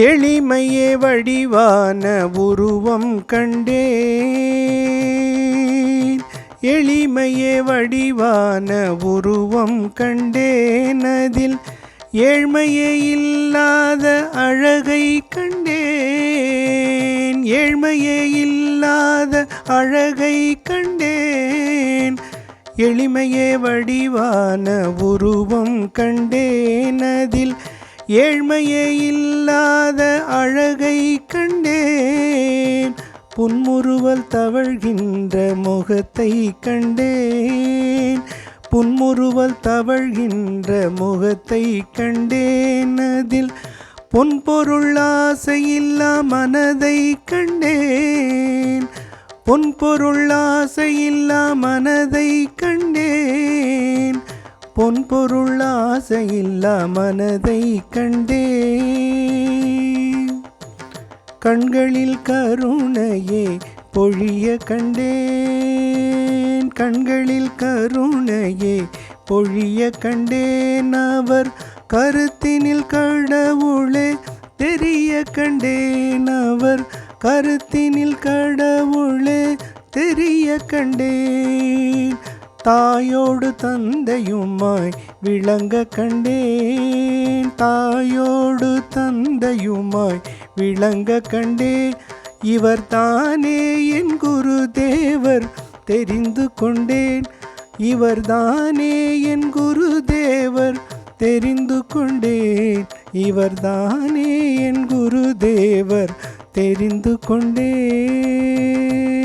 எளிமையே வடிவான உருவம் கண்டேன். எளிமையே வடிவான உருவம் கண்டேன். அதில் ஏழ்மையே இல்லாத அழகை கண்டேன். ஏழ்மையே இல்லாத அழகை கண்டேன். எளிமையே வடிவான உருவம் கண்டேன். அதில் ஏழ்மையே இல்லாத அழகை கண்டேன். புன்முறுவல் தவழ்கின்ற முகத்தை கண்டேன். புன்முறுவல் தவழ்கின்ற முகத்தை கண்டேன். அதில் பொன்பொருள் ஆசையில்லா மனதை கண்டேன். பொன்பொருள் ஆசையில்லா மனதை கண்டேன். பொன்பொருள் ஆசையில்லா மனதை கண்டேன். கண்களில் கருணையே பொழிய கண்டேன். கண்களில் கருணையே பொழிய கண்டேன். அவர் கருத்தினில் கடவுளே தெரிய கண்டேன். அவர் கருத்தினில் கடவுளே தெரிய கண்டேன். தாயோடு தந்தையுமாய் விளங்க கண்டேன். தாயோடு தந்தையுமாய் விளங்க கண்டே இவர் தானே என் குரு தேவர் தெரிந்து கொண்டேன். இவர் தானே என் குரு தேவர் தெரிந்து கொண்டேன். இவர் தானே என் குரு தேவர் தெரிந்து கொண்டேன்.